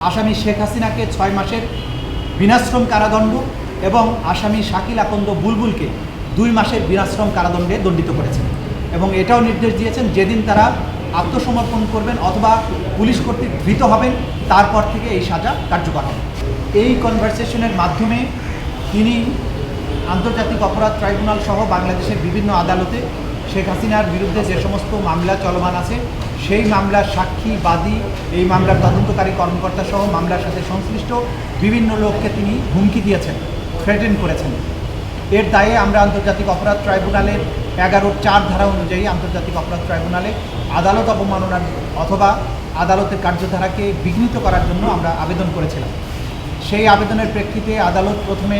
আসামি শেখ হাসিনাকে ছয় মাসের বিনাশ্রম কারাদণ্ড এবং আসামি শাকিল আকন্দ বুলবুলকে দুই মাসের বিনাশ্রম কারাদণ্ডে দণ্ডিত করেছেন এবং এটাও নির্দেশ দিয়েছেন যেদিন তারা আত্মসমর্পণ করবেন অথবা পুলিশ কর্তৃক ধৃত হবেন, তারপর থেকে এই সাজা কার্যকর হবে। এই কনভারসেশনের মাধ্যমে তিনি আন্তর্জাতিক অপরাধ ট্রাইব্যুনাল সহ বাংলাদেশের বিভিন্ন আদালতে শেখ হাসিনার বিরুদ্ধে যে সমস্ত মামলা চলমান আছে, সেই মামলার সাক্ষী বাদী এই মামলার তদন্তকারী কর্মকর্তা সহ মামলার সাথে সংশ্লিষ্ট বিভিন্ন লোককে তিনি হুমকি দিয়েছেন থ্রেটেন করেছেন। এর দায়ে আমরা আন্তর্জাতিক অপরাধ ট্রাইব্যুনালের এগারোর চার ধারা অনুযায়ী আন্তর্জাতিক অপরাধ ট্রাইব্যুনালে আদালত অবমাননার অথবা আদালতের কার্যধারাকে বিঘ্নিত করার জন্য আমরা আবেদন করেছিলাম। সেই আবেদনের প্রেক্ষিতে আদালত প্রথমে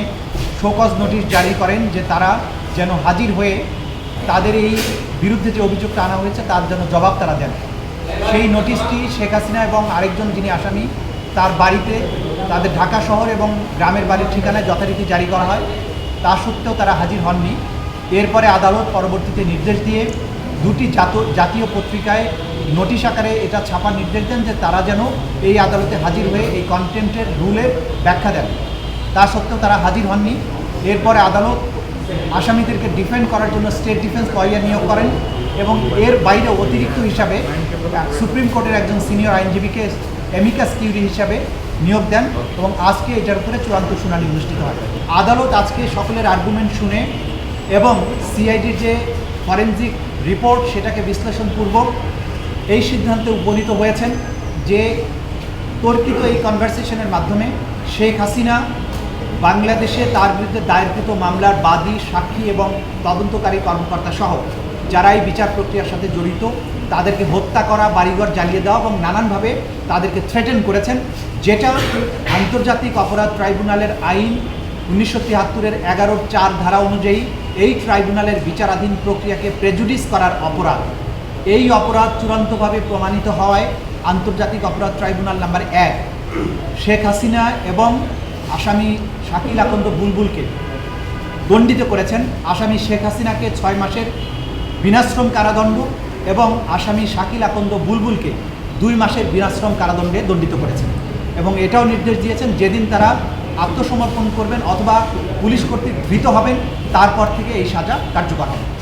শোকজ নোটিশ জারি করেন যে তারা যেন হাজির হয়ে তাদের এই বিরুদ্ধে যে অভিযোগটা আনা হয়েছে, তার জন্য জবাব তারা দেন। সেই নোটিশটি শেখ হাসিনা এবং আরেকজন যিনি আসামি, তার বাড়িতে, তাদের ঢাকা শহর এবং গ্রামের বাড়ির ঠিকানায় যথারীতি জারি করা হয়। তা সত্ত্বেও তারা হাজির হননি। এরপরে আদালত পরবর্তীতে নির্দেশ দিয়ে দুটি জাত, জাতীয় পত্রিকায় নোটিশ আকারে এটা ছাপার নির্দেশ দেন যে তারা যেন এই আদালতে হাজির হয়ে এই কন্টেন্টের রুলের ব্যাখ্যা দেন। তা সত্ত্বেও তারা হাজির হননি। এরপরে আদালত আসামিদেরকে ডিফেন্ড করার জন্য স্টেট ডিফেন্স লয়ার নিয়োগ করেন এবং এর বাইরে অতিরিক্ত হিসাবে সুপ্রিম কোর্টের একজন সিনিয়র আইনজীবীকে এমিকাস কিউরি হিসাবে নিয়োগ দেন এবং আজকে এটার উপরে চূড়ান্ত শুনানি অনুষ্ঠিত হয়। আদালত আজকে সকলের আর্গুমেন্ট শুনে এবং সিআইডির যে ফরেনজিক রিপোর্ট সেটাকে বিশ্লেষণপূর্বক এই সিদ্ধান্তে উপনীত হয়েছেন যে তর্কিত এই কনভারসেশনের মাধ্যমে শেখ হাসিনা বাংলাদেশে তার বিরুদ্ধে দায়েরকৃত মামলার বাদী, সাক্ষী এবং তদন্তকারী কর্মকর্তা সহ যারা এই বিচার প্রক্রিয়ার সাথে জড়িত, তাদেরকে হত্যা করা, বাড়িঘর জ্বালিয়ে দেওয়া এবং নানানভাবে তাদেরকে থ্রেটেন করেছেন, যেটা আন্তর্জাতিক অপরাধ ট্রাইব্যুনালের আইন উনিশশো তিয়াত্তরের এগারোর চার ধারা অনুযায়ী এই ট্রাইব্যুনালের বিচারাধীন প্রক্রিয়াকে প্রেজুডিস করার অপরাধ। এই অপরাধ চূড়ান্তভাবে প্রমাণিত হওয়ায় আন্তর্জাতিক অপরাধ ট্রাইব্যুনাল নাম্বার এক, শেখ হাসিনা এবং আসামি শাকিল আকন্দ বুলবুলকে দণ্ডিত করেছেন। আসামি শেখ হাসিনাকে ছয় মাসের বিনাশ্রম কারাদণ্ড এবং আসামি শাকিল আকন্দ বুলবুলকে দুই মাসের বিনাশ্রম কারাদণ্ডে দণ্ডিত করেছেন এবং এটাও নির্দেশ দিয়েছেন যেদিন তারা আত্মসমর্পণ করবেন অথবা পুলিশ কর্তৃক ধৃত হবেন, তারপর থেকে এই সাজা কার্যকর হবে।